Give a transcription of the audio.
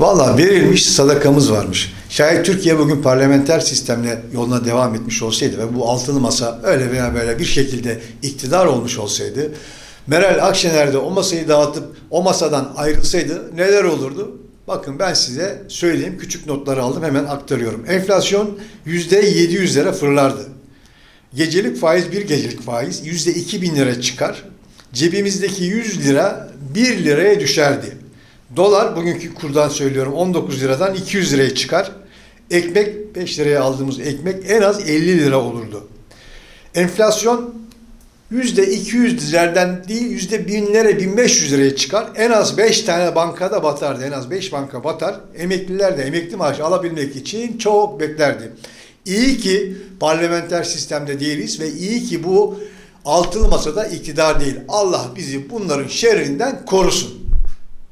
Valla verilmiş sadakamız varmış. Şayet Türkiye bugün parlamenter sistemle yoluna devam etmiş olsaydı ve bu altılı masa öyle veya böyle bir şekilde iktidar olmuş olsaydı Meral Akşener de o masayı dağıtıp o masadan ayrılsaydı neler olurdu? Bakın ben size söyleyeyim küçük notları aldım hemen aktarıyorum. Enflasyon %700'lere fırlardı. Gecelik faiz bir gecelik faiz yüzde iki bin lira çıkar. Cebimizdeki 100 lira 1 liraya düşerdi. Dolar bugünkü kurdan söylüyorum 19 liradan 200 liraya çıkar. Ekmek 5 liraya aldığımız ekmek en az 50 lira olurdu. Enflasyon yüzde 200 liradan değil yüzde binlere 1500 liraya çıkar. En az 5 tane bankada batardı. En az 5 banka batar. Emekliler de emekli maaşı alabilmek için çok beklerdi. İyi ki parlamenter sistemde değiliz ve iyi ki bu altılı masada iktidar değil. Allah bizi bunların şerrinden korusun.